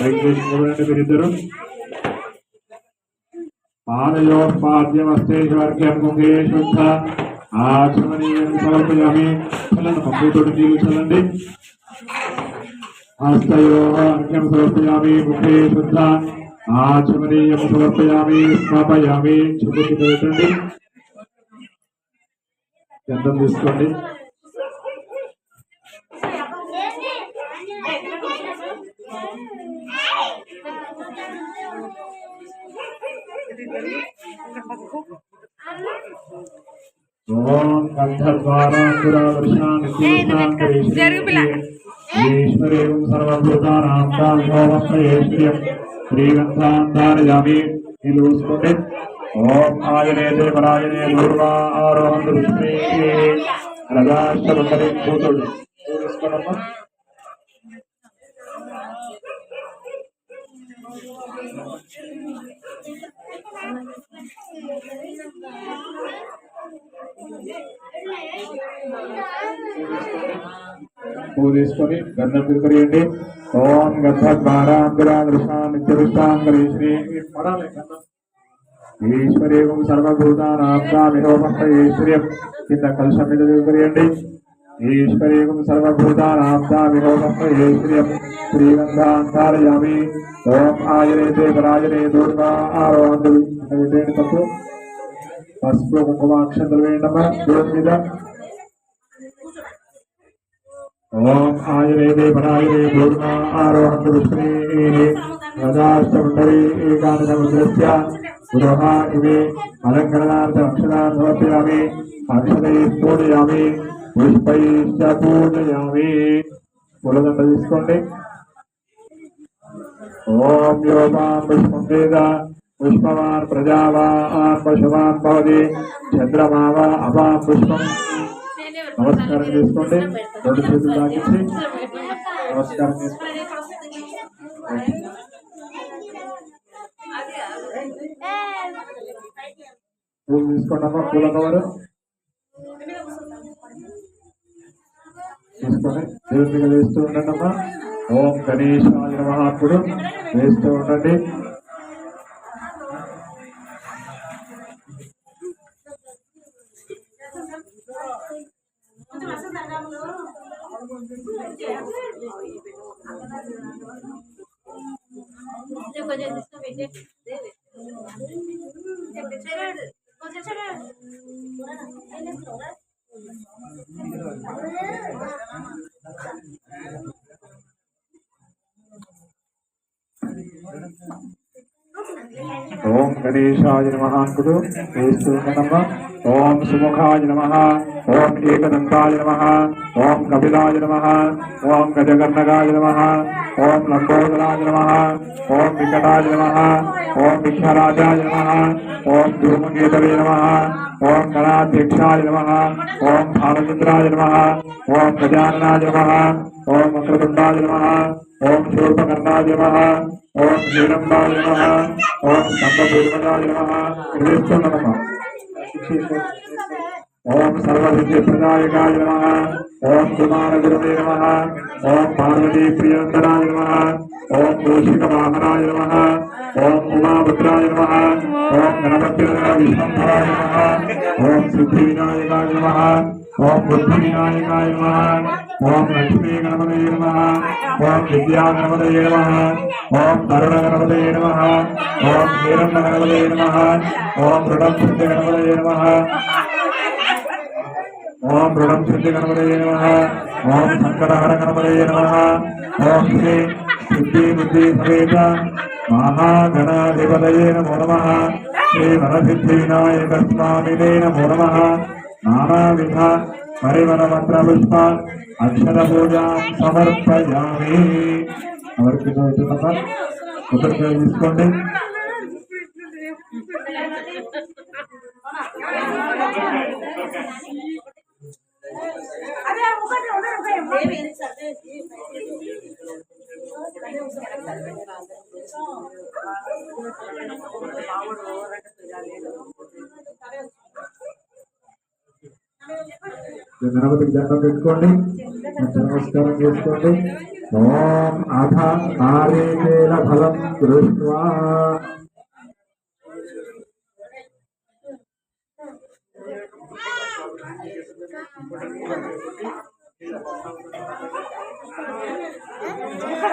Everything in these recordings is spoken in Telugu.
వెంకటేశ్వరుడు మీరిద్దరు పాదయోపాద్యమస్తేశ్వర్గ్యం ముఖే శుద్ధ ఆచమనీయం సమర్పయామి. చల్లండి పంపుతోటి నీళ్ళు చల్లండి హస్తయో సమర్పయామి ముఖే శుద్ధ ఆచమనీయం సమర్పయామి స్నాపయామి చెబుతూ పెట్టండి గంధం తీసుకోండి ఓం కంఠద్వారాంకురాదర్శాన్ సర్వభూతానాం కామోమస్మయేశ్వర్యం శ్రీగంధాంధారయామి నీళ్ళు చూసుకోండి ఓం ఆయనే దేవరాయనే దూర్వా ఆరోహం విష్ణే రజాష్టమండలి కూతుడు చూసుకోండమ్మా పువ్వు తీసుకొని గంధం తిరిగేయండి ఓం గంధద్వారాంగురాదృశాంగరీ శ్రీ పడాలి గంధం. ఈశ్వరేవం సర్వభూతానాందామిహోమస్తేశ్వర్యం కింద కలుషం మీద తిరిగేయండి ఈశ్వరేవం సర్వభూతానాందామిహోమస్తేశ్వర్యం శ్రీగంధాంతారయామి. ఓం ఆయనే దేవరాజనే దుర్గా ఆరోహంతులు. పసుపు కుంకుమాక్షంతలు వేయండమ్మా. దూరం మీద ఆయుర్వేదే పరాయురే పూర్ణా ఆరోహంతు ఏకాదశముద్రస్య పురోహ ఇమే అలంకరణార్థ అక్షరాన్ సమర్పయామి అక్షరై పూజయామి పుష్పైశ్చ పూజయామి పూలదండ తీసుకోండి ఓం యోగాం పుష్పం వేద పుష్పవాన్ ప్రజావాన్ పశువాన్ భవతి చంద్రమావా అపాం పుష్పం నమస్కారం చేసుకోండి. రెండు చేతులు తాకించి నమస్కారం చేసుకోండి పూలు తీసుకోండి అమ్మా పూల కవరు. తీసుకొని దేవుడి మీద వేస్తూ ఉండండి అమ్మా. ఓం గణేశాయ నమః అప్పుడు వేస్తూ ఉండండి. కొంచెం తీసుకొని పెట్టేసి చెడు కొంచెం చెడు Thank you. ఓం గణేశాయ నమ అంకుడు వేస్తూ ఓం సుముఖాయ నమ ఓం ఏకదంతాయ నమ ఓం కపిలాయ నమ ఓం గజగర్ణగాయ నమ ఓం లంబోదరాయ నమ ఓం వికటాయ నమ ఓం విశ్వరాజాయ నమ ఓం ధూమకేతవే నమ ఓం గణాధ్యక్షాయ నమ ఓం భానుచంద్రాయ నమ ఓం గజాననాయ నమ ఓం వక్రతుండాయ నమ ఓం శూర్పకర్ణాయ నమః ఓం శ్రీరంభాయ నమః ఓం సంబభూర్వజాయ నమః వేస్తూ నమః ఓం సర్వసిద్ధిప్రదాయకాయ నమః ఓం కుమారగురువే నమః ఓం పార్వతీ ప్రియంకరాయ నమః ఓం మూషిక వాహనాయ నమః ఓం ఉమాపుత్రాయ నమః ఓం గణపతి విశ్వంభరాయ నమః ఓం సిద్ధివినాయకాయ నమః. ఓం బుద్ధివినాయకాయ నమః ఓం లక్ష్మీ గణపతయ నమ. ఓం విద్యా గణపతయ నమ. ఓం తరుణ గణపతయ నమ. ఓం హీరణ గణపతయ నమ. ఓం రుణం సిద్ధి గణపతయ నమ. ఓం రుణం సిద్ధి గణపతయ నమ. ఓం సంకటహర గణపతయ నమ. ఓం శ్రీ సిద్ధి బుద్ధి సమేత మహాగణాధిపతయే నమో నమ. శ్రీ వరసిద్ధి వినాయక స్వామినే నమో. నమః నానావిధ పరిమళ మంత్ర పుష్ప అక్షర పూజా సమర్పయామి ఎవరికి అవుతుందమ్మా కొబ్బరికాయ గణపతికి దండం పెట్టుకోండి నమస్కారం చేసుకోండి ఓం అధ ఆరేకేల ఫలం దృష్ట్వా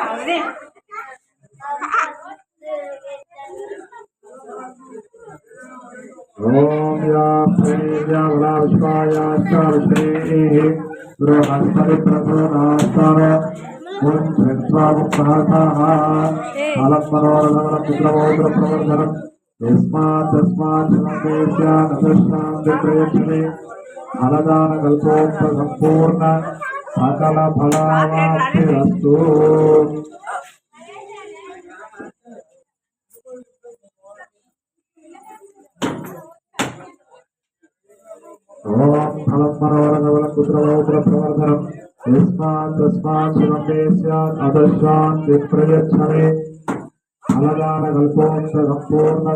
అవునే ॐ या प्रेव्यावलाविश्वायाश्चाविश्रेः गृहस्पतिप्रसूनास्तार ॐ धृत्वामुपहताः फलं मनोरथमनपुत्रमौत्रप्रवर्धनम् यस्मात् तस्मात् शमकेश्यानदश्यां विप्रयच्छने फलदानकल्पोक्तसम्पूर्ण सकलफलावाप्तिरस्तु ॐ फलं मनोरथमनं पुत्रमौत्रप्रवर्धनम् यस्मात् तस्मात् शमके स्यात् अदश्यान् विप्रयच्छने फलदानकल्पोक्तसम्पूर्ण